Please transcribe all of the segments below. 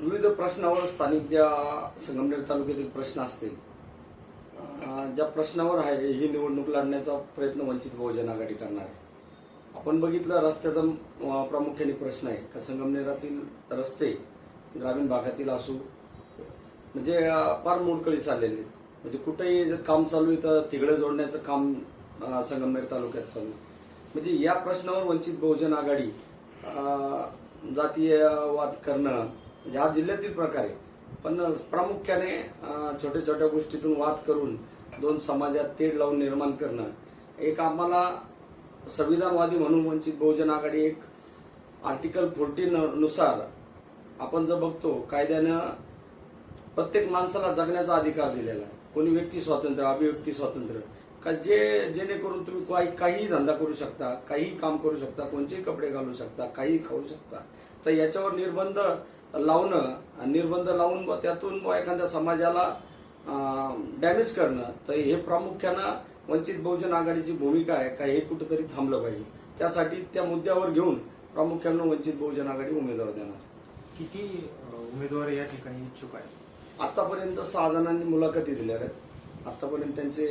विविध प्रश्नावर स्थानिक ज्या संगमनेर तालुक्यातील प्रश्न असतील ज्या प्रश्नावर आहे ही निवडणूक लढण्याचा प्रयत्न वंचित बहुजन आघाडी करणार आहे आपण बघितलं रस्त्याचा प्रामुख्याने प्रश्न आहे का संगमनेरातील रस्ते ग्रामीण भागातील असू म्हणजे फार मोडकळी चाललेली आहेत. म्हणजे कुठेही जर काम चालू आहे तर तिघडे जोडण्याचं काम संगमनेर तालुक्यात चालू आहे. म्हणजे या प्रश्नावर वंचित बहुजन आघाडी जातीयवाद करणं म्हणजे हा जिल्ह्यातील प्रकार आहे. पण प्रामुख्याने छोट्या छोट्या गोष्टीतून वाद करून दोन समाजात तेढ लावून निर्माण करणं एक आम्हाला संविधानवादी म्हणून वंचित बहुजन आघाडी एक आर्टिकल फोर्टीन नुसार आपण जर बघतो कायद्यानं प्रत्येक माणसाला जगण्याचा अधिकार दिलेला आहे. कोणी व्यक्ती स्वातंत्र्य अभिव्यक्ती स्वातंत्र्य. का जे जेणेकरून तुम्ही काही काहीही धंदा करू शकता काहीही काम करू शकता कोणतेही कपडे घालू शकता काहीही खाऊ शकता तर याच्यावर निर्बंध लावणं आणि निर्बंध लावून त्यातून एखाद्या समाजाला डॅमेज करणं तर हे प्रामुख्यानं वंचित बहुजन आघाडीची भूमिका आहे का हे कुठेतरी थांबलं पाहिजे. त्यासाठी त्या मुद्द्यावर घेऊन प्रामुख्यानं वंचित बहुजन आघाडी उमेदवार देणार. किती उमेदवार या ठिकाणी इच्छुक आहेत? आतापर्यंत सहा जणांनी मुलाखती दिल्या आहेत. आतापर्यंत त्यांचे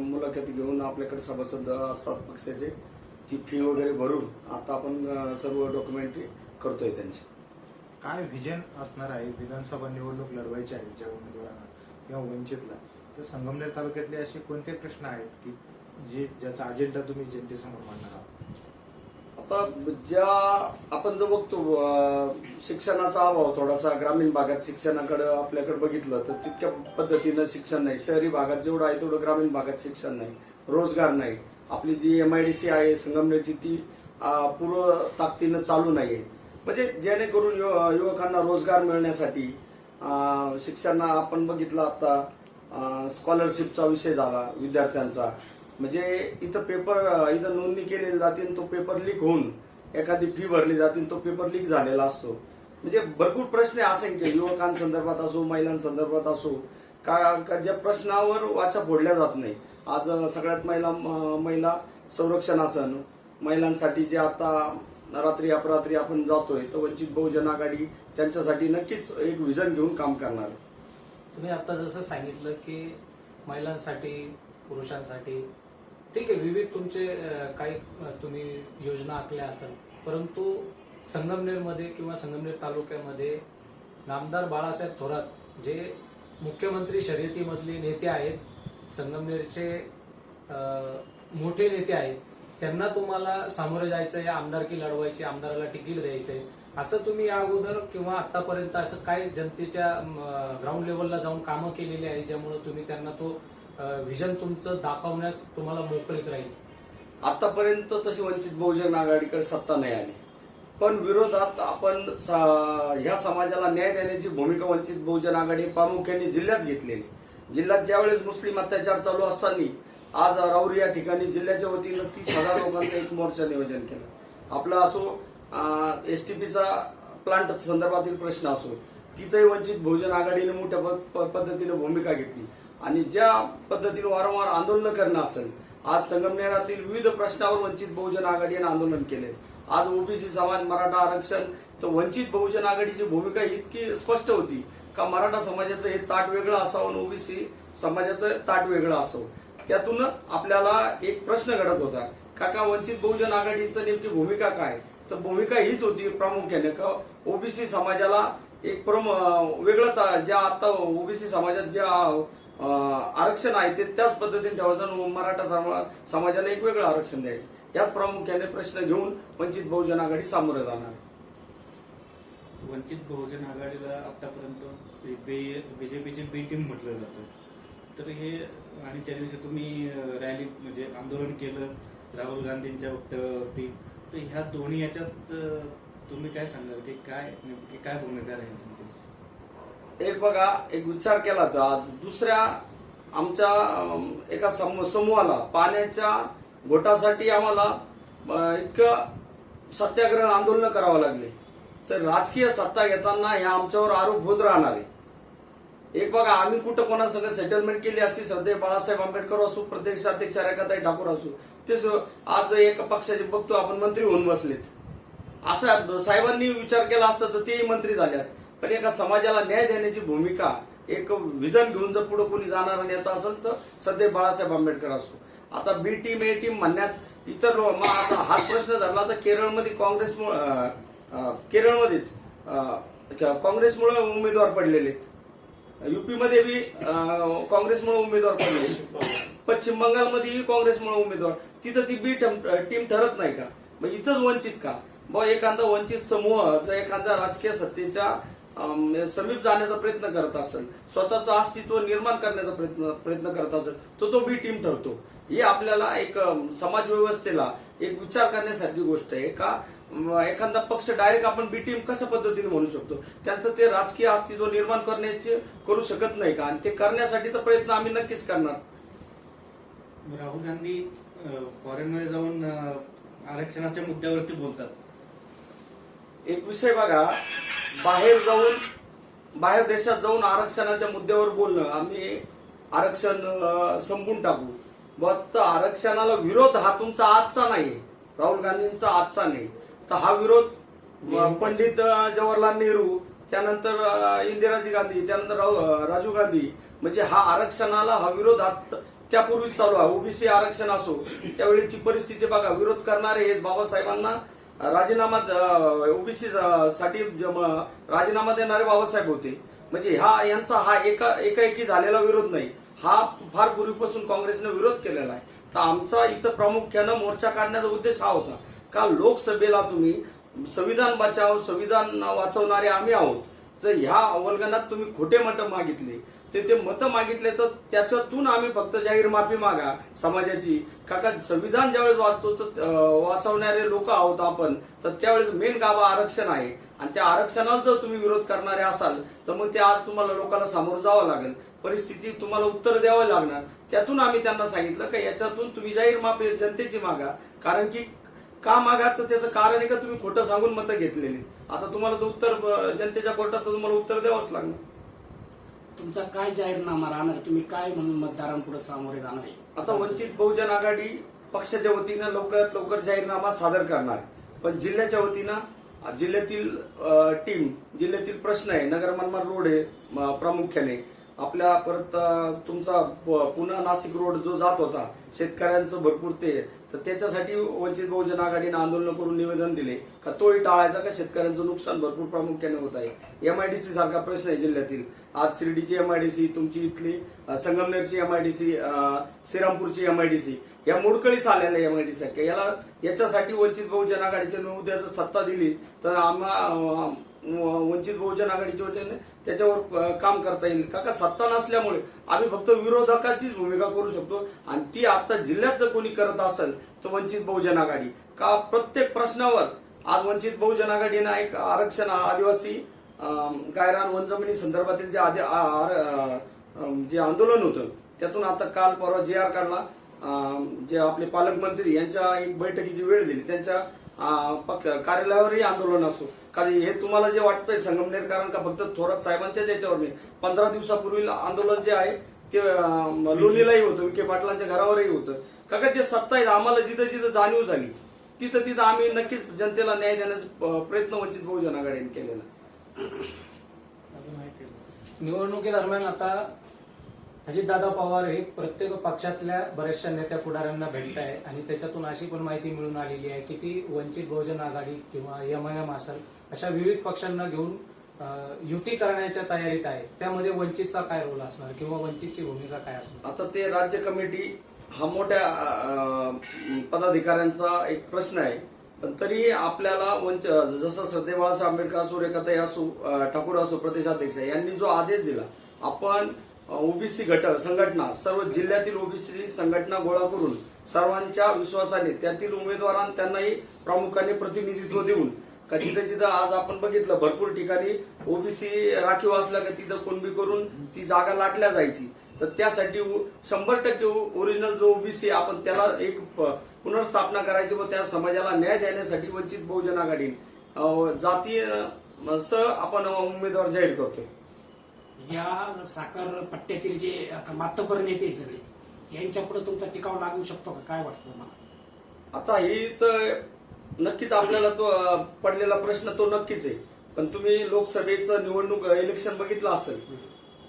मुलाखती घेऊन आपल्याकडे सभासद असतात पक्षाचे. ती फी वगैरे भरून आता आपण सर्व डॉक्युमेंटरी करतोय त्यांची. काय व्हिजन असणार आहे? विधानसभा निवडणूक लढवायची आहे ज्या उमेदवारांना किंवा वंचितला. तर संगमनेर तालुक्यातले असे कोणते प्रश्न आहेत की जे ज्याचा अजेंडा तुम्ही जनतेसमोर मांडणार आहात? आता ज्या आपण जो बघतो शिक्षणाचा अभाव थोडासा ग्रामीण भागात शिक्षणाकडे आपल्याकडे बघितलं तर तितक्या पद्धतीनं शिक्षण नाही. शहरी भागात जेवढं आहे तेवढं ग्रामीण भागात शिक्षण नाही. रोजगार नाही. आपली जी एम आय डी सी आहे संगमनेरची ती पूर्व ताकदीनं चालू नाही आहे म्हणजे जेणेकरून युव- युवकांना रोजगार मिळण्यासाठी अं, शिक्षण आपण बघितलं आता स्कॉलरशिपचा विषय झाला विद्यार्थ्यांचा. म्हणजे इथं पेपर इथं नोंदणी केली जाते तो पेपर लीक होऊन एखादी फी भरली जाते तो पेपर लीक झालेला असतो. म्हणजे भरपूर प्रश्न असंख्य. युवकांसंदर्भात असो महिलांसंदर्भात असो का का ज्या प्रश्नावर वाचा फोडल्या जात नाही. आज सगळ्यात महिला म- महिला संरक्षण आसन महिलांसाठी जे आता रात्री अपरात्री आपण जातोय तर वंचित बहुजन आघाडी त्यांच्यासाठी नक्कीच एक विजन घेऊन काम करणार आहे. तुम्ही आता जसं सांगितलं की महिलांसाठी पुरुषांसाठी ठीक आहे विविध तुमचे अं, काही अं, तुम्ही योजना आखल्या असाल परंतु संगमनेरमध्ये किंवा संगमनेर तालुक्यामध्ये नामदार बाळासाहेब थोरात जे मुख्यमंत्री शर्यतीमधले नेते आहेत संगमनेरचे अं, मोठे नेते आहेत त्यांना तुम्हाला सामोरं जायचं आहे आमदारकी लढवायची आमदाराला तिकीट द्यायचंय. असं तुम्ही या अगोदर किंवा आतापर्यंत असं काय जनतेच्या ग्राउंड लेवलला जाऊन कामं केलेली आहे ज्यामुळे तुम्ही त्यांना तो व्हिजन तुमचं दाखवण्यास तुम्हाला मोकळीक राहील? आतापर्यंत तशी वंचित बहुजन आघाडीकडे सत्ता नाही आली. पण विरोधात आपण ह्या समाजाला न्याय देण्याची भूमिका वंचित बहुजन आघाडी प्रामुख्याने जिल्ह्यात घेतलेली जिल्ह्यात ज्यावेळेस मुस्लिम अत्याचार चालू असताना आज राऊरी या ठिकाणी जिल्ह्याच्या वतीनं तीस हजार लोकांचं एक मोर्चा नियोजन केलं. आपला असो एस टी पीचा प्लांट संदर्भातील प्रश्न असो तिथंही वंचित बहुजन आघाडीने मोठ्या प- पद्धतीने भूमिका घेतली. आणि ज्या पद्धतीने वारंवार आंदोलन करणं असेल आज संगमनेरातील विविध प्रश्नावर वंचित बहुजन आघाडीने आंदोलन केले. आज ओबीसी समाज मराठा आरक्षण तर वंचित बहुजन आघाडीची भूमिका इतकी स्पष्ट होती का मराठा समाजाचं हे ताट वेगळं असावं आणि ओबीसी समाजाचं ताट वेगळं असावं? त्यातून आपल्याला एक प्रश्न घडत होता. काका वंचित बहुजन आघाडीचं नेमकी भूमिका काय? तर भूमिका हीच होती प्रामुख्याने. का ओबीसी समाजाला एक प्रम वेगळं ज्या आता ओबीसी समाजात ज्या आरक्षण आहे ते त्याच पद्धतीने ठेवायचं आणि मराठा समा- समाजाला एक वेगळं आरक्षण द्यायचं. याच प्रामुख्याने प्रश्न घेऊन वंचित बहुजन आघाडी सामोरं जाणार. वंचित बहुजन आघाडीला आतापर्यंत बीजेपीची बी टीम म्हटलं जातं. तर हे आणि त्या दिवशी तुम्ही रॅली म्हणजे आंदोलन केलं राहुल गांधींच्या वक्तव्यावरती. तर ह्या दोन्ही याच्यात तुम्ही काय सांगाल? की काय नेमकी काय भूमिका राहील तुमची? एक बघा एक विचार केला तर आज दुसऱ्या आमच्या एका सम- समूहाला पाण्याच्या घोटासाठी आम्हाला इतकं सत्याग्रह आंदोलन करावं लागले. तर राजकीय सत्ता घेताना हे आमच्यावर आरोप होत राहणार आहे. एक बघा आम्ही कुठं कोणासंग सेटलमेंट केली असती श्रद्धे बाळासाहेब आंबेडकर असू प्रदेशाध्यक्ष रेखाताई ठाकूर असू तेच आज एका पक्षाचे बघतो आपण मंत्री होऊन बसलेत. असा साहेबांनी विचार केला असता तर तेही मंत्री झाले असते. पण एका समाजाला न्याय देण्याची भूमिका एक विजन घेऊन जर पुढे कोणी जाणारा नेता असेल तर सध्या बाळासाहेब आंबेडकर असो. आता बी टीम ए टीम म्हणण्यात इतर मग आता हा प्रश्न धरला तर केरळमध्ये काँग्रेस केरळमध्येच काँग्रेसमुळे उमेदवार पडलेले आहेत युपीमध्ये बी काँग्रेसमुळे उमेदवार पडले पश्चिम बंगालमध्ये काँग्रेसमुळे उमेदवार. तिथं ती बी टीम ठरत नाही का? मग इथंच वंचित का? ब एखादा वंचित समूह जर एखाद्या राजकीय सत्तेच्या समीप जाण्याचा प्रयत्न करत असेल स्वतःचं अस्तित्व निर्माण करण्याचा प्रयत्न प्रयत्न करत असेल तर तो बी टीम ठरतो. ही आपल्याला एक समाज व्यवस्थेला एक विचार करण्यासारखी गोष्ट आहे का? एखादा पक्ष डायरेक्ट आपण बी टीम कशा पद्धतीने म्हणू शकतो? त्यांचं ते राजकीय अस्तित्व निर्माण करण्याचे करू शकत नाही का? आणि ते करण्यासाठी तर प्रयत्न आम्ही नक्कीच करणार. राहुल गांधी फॉरेनमध्ये जाऊन अ, आरक्षणाच्या मुद्द्यावरती बोलतात. एक विषय बघा. बाहेर जाऊन बाहेर देशात जाऊन आरक्षणाच्या मुद्द्यावर बोलणं आम्ही आरक्षण संपून टाकू. फक्त आरक्षणाला विरोध हा तुमचा आजचा नाही राहुल गांधींचा आजचा नाही. तर हा विरोध पंडित जवाहरलाल नेहरू त्यानंतर इंदिराजी गांधी त्यानंतर राजीव गांधी म्हणजे हा आरक्षणाला हा विरोध त्यापूर्वी चालू आहे. ओबीसी आरक्षण असो त्यावेळीची परिस्थिती बघा विरोध करणारे हे बाबासाहेबांना राजीनामा ओबीसी साठी राजीनामा देणारे बाबासाहेब होते. म्हणजे हा यांचा हा एका एकाएकी झालेला विरोध नाही. हा फार पूर्वीपासून काँग्रेसने विरोध केलेला आहे. तर आमचा इथं प्रामुख्यानं मोर्चा काढण्याचा उद्देश हा होता. का लोकसभेला तुम्ही संविधान बचाव संविधान वाचवणारे आम्ही आहोत. तर ह्या अवलगनात तुम्ही खोटे मत मागितले. ते ते मतं मागितले तर त्याच्यातून आम्ही फक्त जाहीर माफी मागा समाजाची. का का संविधान ज्यावेळेस वाचतो तर वाचवणारे लोक आहोत आपण तर त्यावेळेस मेन गावा आरक्षण आहे. आणि त्या आरक्षणाला जर तुम्ही विरोध करणारे असाल तर मग ते आज तुम्हाला लोकांना सामोरं जावं लागेल. परिस्थिती तुम्हाला उत्तर द्यावं लागणार. त्यातून आम्ही त्यांना सांगितलं का याच्यातून तुम्ही जाहीर माफी जनतेची मागा. कारण की का मागा? तर त्याचं कारण आहे का? तुम्ही खोटं सांगून मतं घेतलेली. आता तुम्हाला तर उत्तर जनतेच्या कोर्टात तर तुम्हाला उत्तर द्यावंच लागणार. तुमचा काय जाहीरनामा राहणार? तुम्ही काय म्हणून मतदारांपुढे सामोरे जाणार आहे? आता वंचित बहुजन आघाडी पक्षाच्या वतीनं लवकरात लवकर जाहीरनामा सादर करणार. पण जिल्ह्याच्या वतीनं जिल्ह्यातील टीम जिल्ह्यातील प्रश्न आहे. नगर मनमाड रोड आहे म, प्रामुख्याने. आपल्या परत तुमचा पुन्हा नाशिक रोड जो जात होता शेतकऱ्यांचं भरपूर ते तर त्याच्यासाठी वंचित बहुजन आघाडीनं आंदोलन करून निवेदन दिले. का तोही टाळायचा का शेतकऱ्यांचं नुकसान भरपूर प्रामुख्याने होत आहे. एमआयडीसी सारखा प्रश्न आहे जिल्ह्यातील. आज शिर्डीची एमआयडीसी तुमची इथली संगमनेरची एमआयडीसी श्रीरामपूरची एमआयडीसी या मोडकळीस आलेल्या एमआयडीसी याला याच्यासाठी वंचित बहुजन आघाडीच्या उद्या जर सत्ता दिली तर आम्हा वंचित बहुजन आघाडीच्या वतीने त्याच्यावर काम करता येईल. का का सत्ता नसल्यामुळे आम्ही फक्त विरोधकाचीच भूमिका करू शकतो आणि ती आता जिल्ह्यात जर कोणी करत असेल तर वंचित बहुजन आघाडी. का प्रत्येक प्रश्नावर आज वंचित बहुजन आघाडीनं एक आरक्षण आदिवासी गायरान वनजमिनी संदर्भातील जे आदि- आर- जे आंदोलन होतं त्यातून आता काल परवा जे आर काढला जे आपले पालकमंत्री यांच्या एक बैठकीची वेळ दिली. त्यांच्या कार्यालयावरही आंदोलन असो. कारण हे तुम्हाला जे वाटतंय कारण का फक्त थोरात साहेबांच्याच याच्यावर नाही पंधरा दिवसापूर्वी आंदोलन जे आहे ते लोणीलाही होतं विखे पाटलांच्या घरावरही होतं का जे सत्ता आहे आम्हाला जिथं जिथं जाणीव झाली तिथं तिथं आम्ही नक्कीच जनतेला न्याय देण्याचा प्रयत्न वंचित बहुजन आघाडीने केलेला आहे. निवडणुकीदरम्यान आता अजितदादा पवार हे प्रत्येक पक्षातल्या बऱ्याचशा नेत्या पुढाऱ्यांना भेटत आहे आणि त्याच्यातून अशी पण माहिती मिळून आलेली आहे की ती वंचित बहुजन आघाडी किंवा एम आय एम असेल अशा विविध पक्षांना घेऊन युती करण्याच्या तयारीत आहे. त्यामध्ये वंचितचा काय रोल असणार? किंवा वंचितची भूमिका काय असणार? आता ते राज्य कमिटी हा मोठ्या पदाधिकाऱ्यांचा एक प्रश्न आहे. पण तरी आपल्याला वंच जसं सध्या बाळासाहेब आंबेडकर असो रेखाताई असो ठाकूर असो प्रदेशाध्यक्ष यांनी जो आदेश दिला आपण ओबीसी घटक संघटना सर्व जिल्ह्यातील ओबीसी संघटना गोळा करून सर्वांच्या विश्वासाने त्यातील उमेदवारांना त्यांनाही प्रामुख्याने प्रतिनिधित्व देऊन का जिथं आज आपण बघितलं भरपूर ठिकाणी ओबीसी राखीव असला का तिथं कोणबी करून ती जागा लाटल्या जायची. तर त्यासाठी शंभर टक्के ओरिजिनल जो ओबीसी आपण त्याला एक पुनर्स्थापना करायची व त्या समाजाला न्याय देण्यासाठी वंचित बहुजन आघाडी जातीय सह आपण उमेदवार जाहीर करतोय. या साखर पट्ट्यातील जे आता मातबर नेते सगळे यांच्या पुढे तुमचा टिकाव लागू शकतो का? काय वाटतं तुम्हाला? आता ही तर नक्कीच आपल्याला तो पडलेला प्रश्न तो नक्कीच आहे. पण तुम्ही लोकसभेचं निवडणूक इलेक्शन बघितलं असेल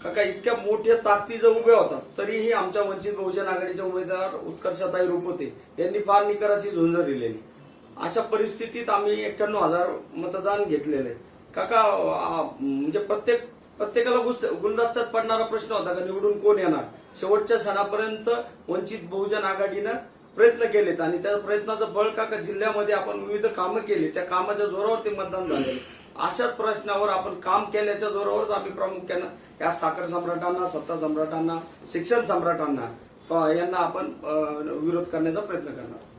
काका इतक्या मोठ्या ताकदी जर उभ्या होतात तरीही आमच्या वंचित बहुजन आघाडीचे उमेदवार उत्कर्षदायी रूप होते यांनी फार निकराची झुंज दिलेली. अशा परिस्थितीत आम्ही एक्क्याण्णव हजार मतदान घेतलेले काका म्हणजे प्रत्येक प्रत्येकाला गुलदस्त्यात पडणारा प्रश्न होता का निवडून कोण येणार? शेवटच्या क्षणापर्यंत वंचित बहुजन आघाडीनं प्रयत्न केलेत आणि त्या प्रयत्नाचं बळ काका जिल्ह्यामध्ये आपण विविध कामं केली त्या कामाच्या जोरावर ते मतदान झाले अशाच प्रश्नावर आपण काम केल्याच्या जोरावरच आम्ही प्रामुख्यानं या साखर सम्राटांना सत्ता सम्राटांना शिक्षण सम्राटांना यांना आपण विरोध करण्याचा प्रयत्न करणार